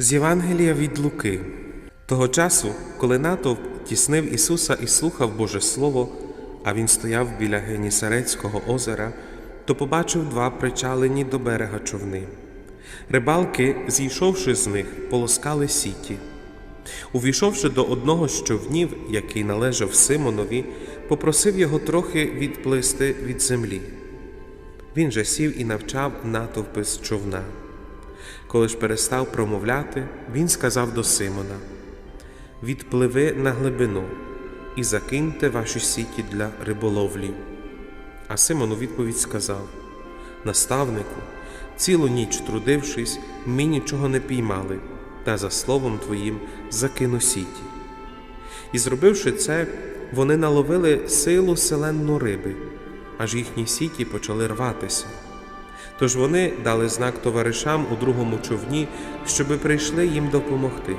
З Євангелія від Луки. Того часу, коли натовп тіснив Ісуса і слухав Боже Слово, а він стояв біля Генісарецького озера, то побачив два причалені до берега човни. Рибалки, зійшовши з них, полоскали сіті. Увійшовши до одного з човнів, який належав Симонові, попросив його трохи відплисти від землі. Він же сів і навчав натовпи з човна. Коли ж перестав промовляти, він сказав до Симона: Відпливи на глибину і закиньте ваші сіті для риболовлі. А Симон у відповідь сказав: Наставнику, цілу ніч трудившись, ми нічого не піймали, та за словом твоїм закину сіті. І зробивши це, вони наловили силу селенну риби, аж їхні сіті почали рватися. Тож вони дали знак товаришам у другому човні, щоби прийшли їм допомогти.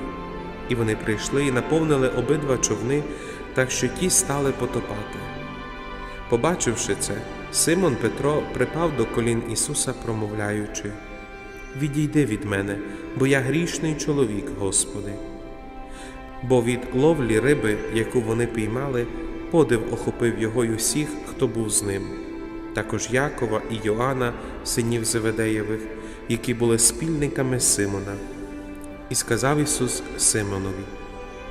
І вони прийшли і наповнили обидва човни, так що ті стали потопати. Побачивши це, Симон Петро припав до колін Ісуса, промовляючи: Відійди від мене, бо я грішний чоловік, Господи. Бо від ловлі риби, яку вони піймали, подив охопив його й усіх, хто був з ним, також Якова і Йоанна, синів Зеведеєвих, які були спільниками Симона. І сказав Ісус Симонові: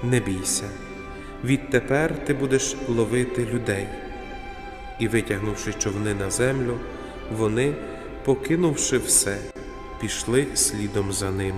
Не бійся, відтепер ти будеш ловити людей. І, витягнувши човни на землю, вони, покинувши все, пішли слідом за ним.